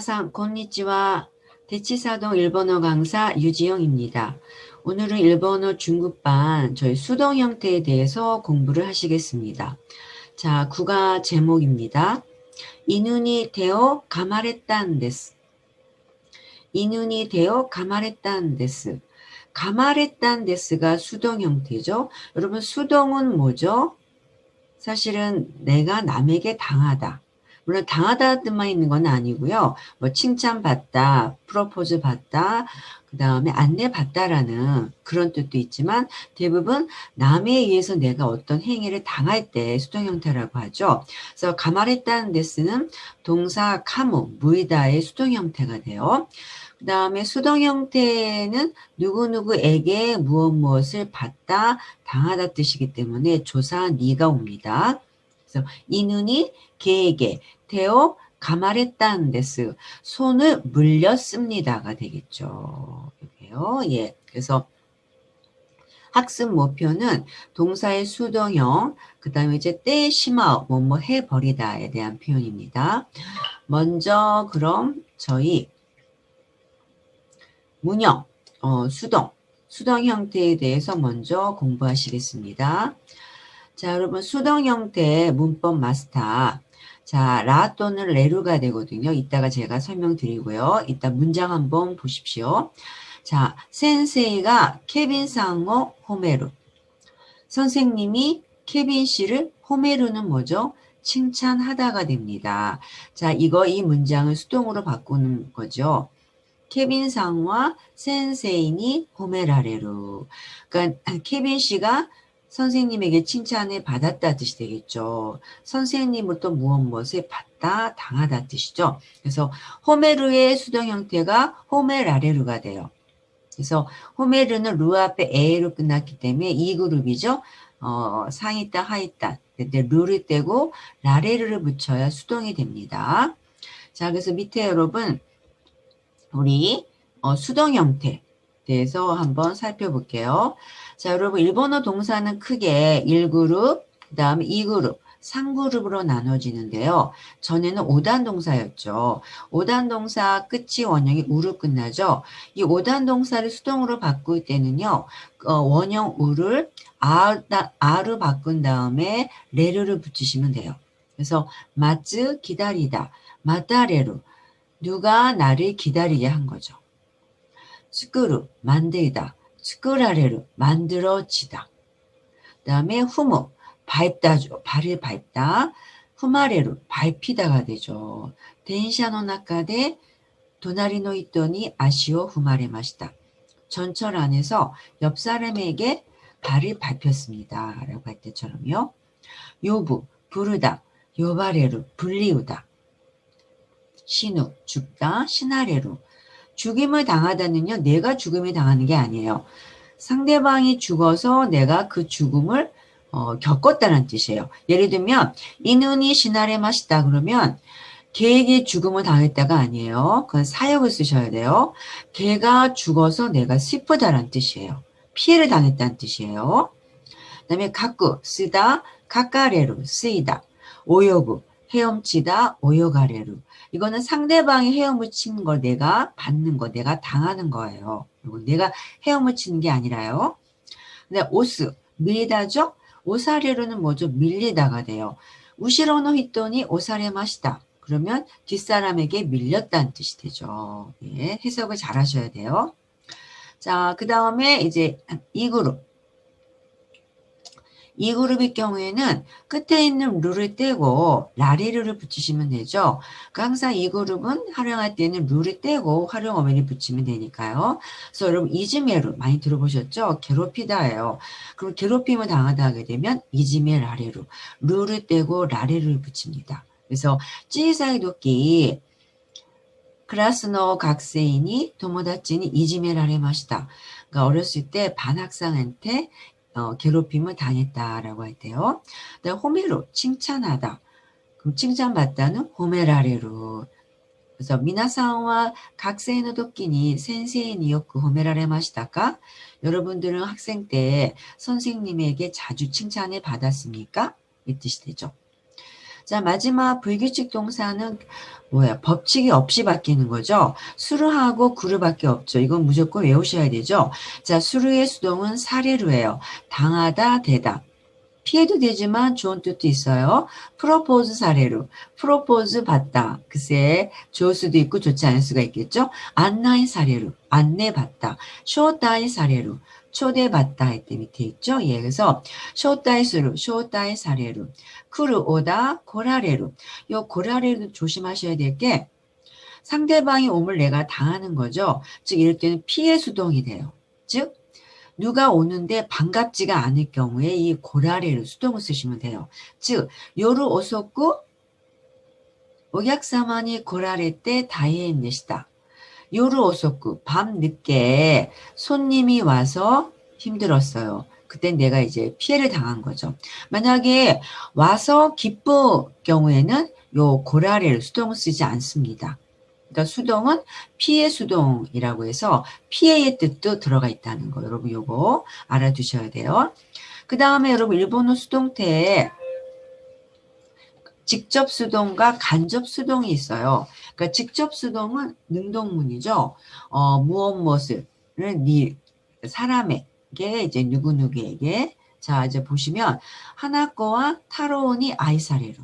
미나상 곤니치와 대치사동 일본어 강사 유지영입니다. 오늘은 일본어 중급반 저희 수동 형태에 대해서 공부를 하시겠습니다. 자, 구가 제목입니다. 이눈이 되어 가마레딴 데스. 이눈이 되어 가마레딴 데스. 가마레딴 데스가 수동 형태죠. 여러분 수동은 뭐죠? 사실은 내가 남에게 당하다. 물론 당하다 뜻만 있는 건 아니고요. 뭐 칭찬받다, 프로포즈 받다, 그 다음에 안내받다라는 그런 뜻도 있지만 대부분 남에 의해서 내가 어떤 행위를 당할 때 수동 형태라고 하죠. 그래서 가말했다는 데 쓰는 동사 카무, 무이다의 수동 형태가 돼요. 그 다음에 수동 형태는 누구누구에게 무엇 무엇을 받다, 당하다 뜻이기 때문에 조사 니가 옵니다. 그래서 이 눈이 개에게 대어 가말했다는 데스 손을 물렸습니다가 되겠죠. 여기요. 예. 그래서 학습 목표는 동사의 수동형, 그 다음에 이제 때 심화, 뭐뭐 해버리다에 대한 표현입니다. 먼저 그럼 저희 문형, 어, 수동, 수동 형태에 대해서 먼저 공부하시겠습니다. 자, 여러분 수동 형태 문법 마스터. 자, 라 또는 레루가 되거든요. 이따가 제가 설명드리고요. 이따 문장 한번 보십시오. 자, 센세이가 케빈 상호 호메루. 선생님이 케빈 씨를 호메루는 뭐죠? 칭찬하다가 됩니다. 자, 이거 이 문장을 수동으로 바꾸는 거죠. 케빈 상과 센세이니 호메라레루. 그러니까 케빈 씨가 선생님에게 칭찬을 받았다 뜻이 되겠죠. 선생님으로부터 무엇 무엇을 받다, 당하다 뜻이죠. 그래서 호메르의 수동 형태가 호메라레루가 돼요. 그래서 호메르는 루 앞에 에로 끝났기 때문에 이 그룹이죠. 어, 상이다, 하이다. 근데 루를 떼고 라레르를 붙여야 수동이 됩니다. 자, 그래서 밑에 여러분 우리 어, 수동 형태 대해서 한번 살펴볼게요. 자, 여러분 일본어 동사는 크게 1그룹, 그 다음에 2그룹, 3그룹으로 나눠지는데요. 전에는 5단 동사였죠. 5단 동사 끝이 원형이 우로 끝나죠. 이 5단 동사를 수동으로 바꿀 때는요. 어, 원형 우를 아, 아로 바꾼 다음에 레르를 붙이시면 돼요. 그래서 마츠 기다리다, 마다레루 누가 나를 기다리게 한 거죠. 스크루 만들다, 스크라레루 만들어지다. 그 다음에 후무 밟다죠. 발을 밟다. 후마레루 밟히다가 되죠.電車の 中で 도나리노 있더니 아시오 후마레 마시다. 전철 안에서 옆 사람에게 발을 밟혔습니다. 라고 할 때처럼요. 요부 부르다 요바레루 불리우다. 신우 죽다 시나레루 죽임을 당하다는요, 내가 죽음을 당하는 게 아니에요. 상대방이 죽어서 내가 그 죽음을 어, 겪었다는 뜻이에요. 예를 들면 이눈이 시나레 마시다 그러면 개에게 죽음을 당했다가 아니에요. 그건 사역을 쓰셔야 돼요. 개가 죽어서 내가 슬프다라는 뜻이에요. 피해를 당했다는 뜻이에요. 그 다음에 가꾸 쓰다 가까레로 쓰이다 오요구 헤엄치다 오요가레루 이거는 상대방이 헤엄을 치는 걸 내가 받는 거, 내가 당하는 거예요. 그리고 내가 헤엄을 치는 게 아니라요. 근데 오스, 밀다죠? 오사레로는 뭐죠? 밀리다가 돼요. 우시로노 히토니 오사레 마시다. 그러면 뒷사람에게 밀렸다는 뜻이 되죠. 예, 해석을 잘 하셔야 돼요. 자, 그 다음에 이제 이 그룹. 이 그룹의 경우에는 끝에 있는 룰을 떼고 라리르를 붙이시면 되죠. 그러니까 항상 이 그룹은 활용할 때는 룰을 떼고 활용 어면이 붙이면 되니까요. 그래서 여러분 이즈메루 많이 들어보셨죠? 괴롭히다예요. 그럼 괴롭힘을 당하다 하게 되면 이즈메 라리루 룰을 떼고 라리르를 붙입니다. 그래서 찌사이 도끼 클라스노 각세인이 도모다치니 이지메라레 마시다. 그러니까 어렸을 때 반학생한테 어, 괴롭힘을 당했다라고 할 때요. 호메로 칭찬하다. 그럼 칭찬받다는 호메라레로. 그래서 미나상와 각세의 도끼니 센세이니요크 호메라레 마시다가 여러분들은 학생 때 선생님에게 자주 칭찬을 받았습니까? 이 뜻이 되죠. 자, 마지막 불규칙 동사는 뭐야? 법칙이 없이 바뀌는 거죠. 수루하고 구루밖에 없죠. 이건 무조건 외우셔야 되죠. 자, 수루의 수동은 사례로예요. 당하다, 되다. 피해도 되지만 좋은 뜻도 있어요. 프로포즈 사례로. 프로포즈 받다. 글쎄, 좋을 수도 있고 좋지 않을 수가 있겠죠. 안나의 사례로. 안내받다. 쇼다의 사례로. 초대받다 했때 밑에 있죠. 예, 그래서 쇼다이스루, 쇼다이 사례로, 쿠르 오다 고라레로. 요 고라레로 조심하셔야 될 게 상대방이 오물 내가 당하는 거죠. 즉 이럴 때는 피해 수동이 돼요. 즉 누가 오는데 반갑지가 않을 경우에 이 고라레로 수동을 쓰시면 돼요. 즉 요루 오소쿠 오약사만이 고라레 때 다이엔네시다. 요루 오소쿠 밤 늦게 손님이 와서 힘들었어요. 그때 내가 이제 피해를 당한 거죠. 만약에 와서 기쁜 경우에는 요 고라레를 수동을 쓰지 않습니다. 그러니까 수동은 피해 수동이라고 해서 피해의 뜻도 들어가 있다는 거 여러분 요거 알아두셔야 돼요. 그 다음에 여러분 일본어 수동태에 직접 수동과 간접 수동이 있어요. 그러니까 직접 수동은 능동문이죠. 어, 무엇 무엇을 니 사람에게 이제 누구 누구에게 자 이제 보시면 하나꺼와 타로온이 아이사레로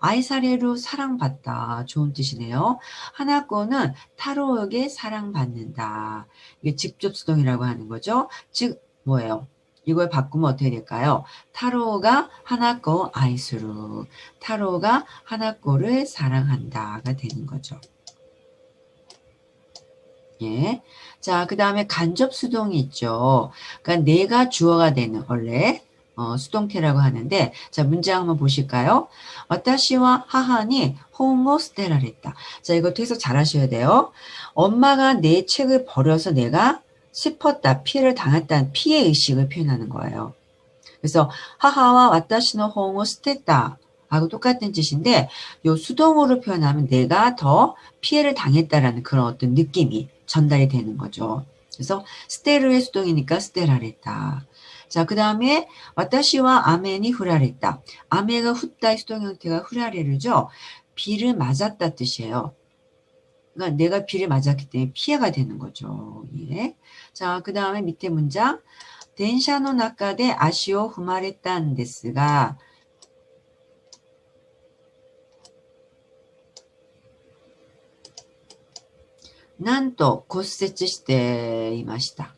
아이사레로 사랑받다 좋은 뜻이네요. 하나꺼는 타로에게 사랑받는다. 이게 직접 수동이라고 하는 거죠. 즉 뭐예요? 이걸 바꾸면 어떻게 될까요? 타로가 하나꺼 아이스루. 타로가 하나꺼를 사랑한다가 되는 거죠. 예. 자, 그 다음에 간접 수동이 있죠. 그러니까 내가 주어가 되는 원래 어, 수동태라고 하는데 자 문장 한번 보실까요? 와타시와 하하니 홍어 스테라랬다. 자 이것도 해석 잘 하셔야 돼요. 엄마가 내 책을 버려서 내가 슬펐다, 피해를 당했다는 피해 의식을 표현하는 거예요. 그래서 하하와 와타시노 홍어 스테다 하고 똑같은 뜻인데 요 수동으로 표현하면 내가 더 피해를 당했다라는 그런 어떤 느낌이 전달이 되는 거죠. 그래서 스테르의 수동이니까 스테라랬다. 자, 그 다음에 와타시와 아멘이 후라랬다. 아메가 후다의 수동 형태가 후라레르죠. 비를 맞았다 뜻이에요. 그러니까 내가 비를 맞았기 때문에 피해가 되는 거죠. 예. 자, 그 다음에 밑에 문장. 덴샤노 나카데 아시오 후마레탄 데스가 난또骨折して いました.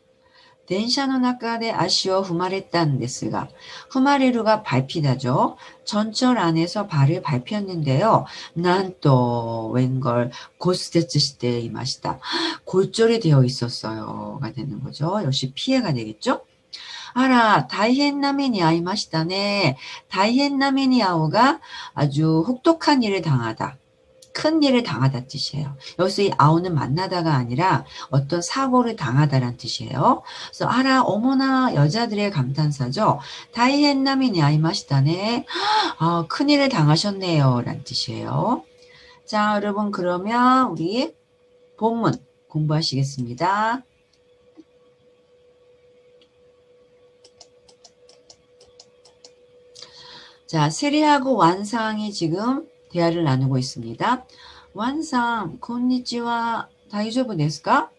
電車の中で足を踏まれたんですが、踏まれる가 밟히다죠. 전철 안에서 발을 밟혔는데요. 난 또 웬걸 고스테츠시대 이마시다. 골절이 되어 있었어요가 되는 거죠. 역시 피해가 되겠죠. 알아, 다이헨나메니 아이마시다네. 다이헨나메니 아오가 아주 혹독한 일을 당하다. 큰 일을 당하다 뜻이에요. 여기서 이 아우는 만나다가 아니라 어떤 사고를 당하다란 뜻이에요. 그래서 아라 어머나 여자들의 감탄사죠. 다이헨나미니 아이마시다네. 아, 큰 일을 당하셨네요. 란 뜻이에요. 자, 여러분 그러면 우리 본문 공부하시겠습니다. 자, 세리하고 완상이 지금 대화를 나누고 있습니다. 완상, 곤니치와 다이조부 데스까?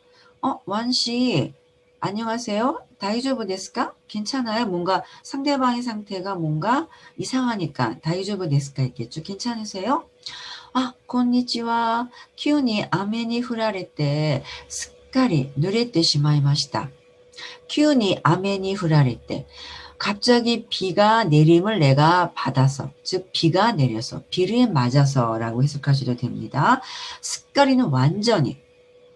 어, 완씨, 안녕하세요. 다이조부 데스까? 괜찮아요? 뭔가 상대방의 상태가 뭔가 이상하니까 다이조부 데스까 있겠죠. 괜찮으세요? 아, 곤니치와 큐니 아메니 후라레때 스까리 누레때 시마이마시다. 후라레때 갑자기 비가 내림을 내가 받아서, 즉 비가 내려서, 비를 맞아서라고 해석하셔도 됩니다. 스까리는 완전히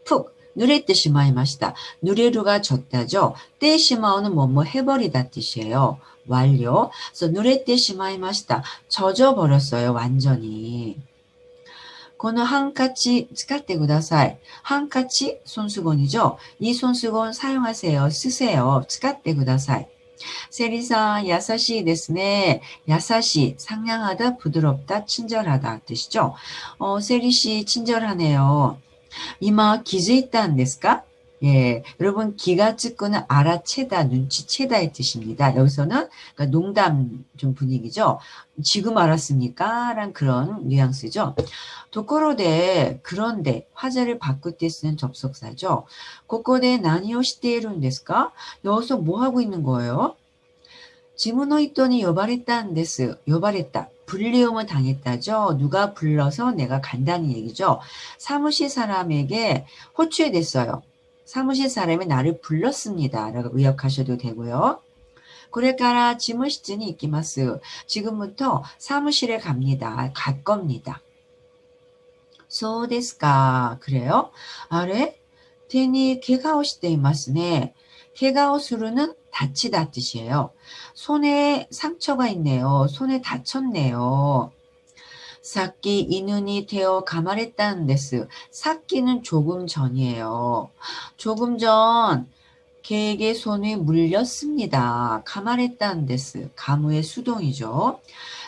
푹 누레때 시마이 마시다. 누레루가 졌다죠. 때 시마오는 뭐뭐 해버리다 뜻이에요. 완료. 그래서 누레때 시마이 마시다. 젖어 버렸어요. 완전히. このハンカチ使ってください. 한카치 손수건이죠. 이 손수건 사용하세요. 쓰세요. 使ってください. 데스네. 야사시 상냥하 다, 부드럽 다, 친절하다 뜻이죠. 어, 세리 씨 친절하네요. 이마 기즈 있다는 데스까? 예, 여러분 기가 찍고는 알아채다, 눈치채다의 뜻입니다. 여기서는 그러니까 농담 좀 분위기죠. 지금 알았습니까? 란 그런 뉘앙스죠. 도코로데 그런데 화제를 바꿀 때 쓰는 접속사죠. 고코데 나니오 시테이룬 데스까? 여기서 뭐 하고 있는 거예요? 지문의 있더니 여발했다는 데스. 여발했다. 불리움을 당했다죠. 누가 불러서 내가 간다는 얘기죠. 사무실 사람에게 호출됐어요. 사무실 사람이 나를 불렀습니다. 라고 의역하셔도 되고요. 그래까라 지무시즌이 있기마스. 지금부터 사무실에 갑니다. 갈 겁니다. 소데스까 그래요? 아래 테니 개가오시대 이마스네. 개가오스루는 다치다 뜻이에요. 손에 상처가 있네요. 손에 다쳤네요. 사끼 이눈이 되어 가말했다는 데스. 사끼는 조금 전이에요. 조금 전 개에게 손이 물렸습니다. 가말했다는 데스. 가무의 수동이죠.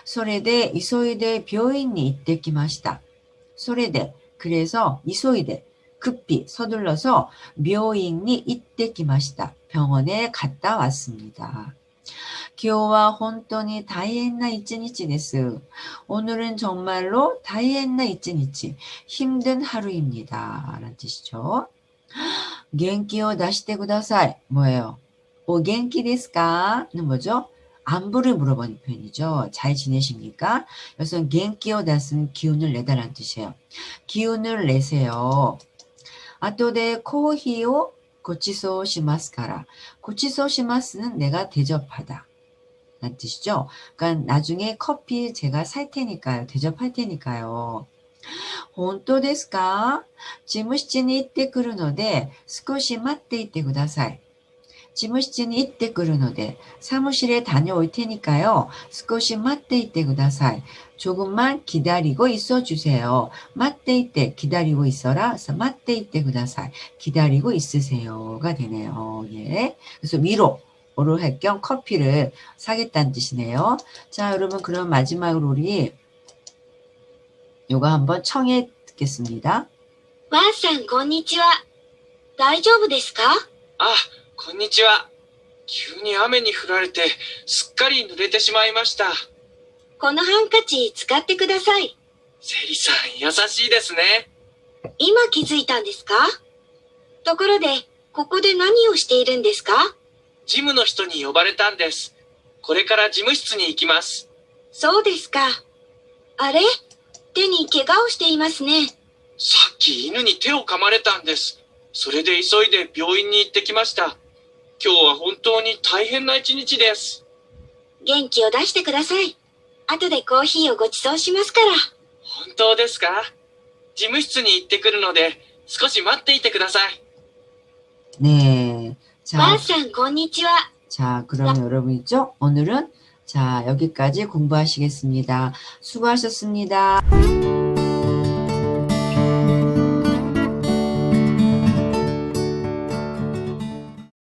소레데 이소이데 묘인이 이때기 마시다. 소레데 그래서 이소이데 급히 서둘러서 묘인이 이때기 마시다. 병원에 갔다 왔습니다. 기호와 혼돈이 다이엔나 이츠니치 데스. 오늘은 정말로 다이엔나 이츠니치. 힘든 하루입니다. 라는 뜻이죠. 겐키を出してください. 뭐예요? 오 겐키 데스까?는 뭐죠? 안부를 물어보는 표현이죠. 잘 지내십니까? 그래서 겐키を出す는 기운을 내다라는 뜻이에요. 기운을 내세요. 아토데 코히오 고치소 시마스카라. 고치소 시마스는 내가 대접하다. 라는 뜻이죠. 그러니까 나중에 커피 제가 살 테니까요. 대접할 테니까요. 本当ですか事務室に行ってくるので、少し待っていてください。事務室に行ってくるので、 사무실에 다녀올 테니까요. 少し待っていてください. 조금만 기다리고 있어 주세요. 待っていて 기다리고 있어라. 그래서 待っていてください. 기다리고 있으세요가 되네요. 예. 그래서 위로 오로 할 겸 커피를 사겠다는 뜻이네요. 자, 여러분 그럼 마지막으로 우리 요거 한번 청해 듣겠습니다. ばあさん、こんにちは。大丈夫ですかあ、こんにちは。急に雨に降られて、すっかり濡れてしまいました。このハンカチ使ってください。セリさん、優しいですね。今気づいたんですかところで、ここで何をしているんですか ジムの人に呼ばれたんです。これから事務室に行きます。そうですか。あれ？手に怪我をしていますね。さっき犬に手を噛まれたんです。それで急いで病院に行ってきました。今日は本当に大変な一日です。元気を出してください。後でコーヒーをご馳走しますから。本当ですか？事務室に行ってくるので、少し待っていてください。 네. ば 자, あさん、こんにちは。 자, 그럼 여러분 있죠? 오늘은 자, 여기까지 공부하시겠습니다. 수고하셨습니다.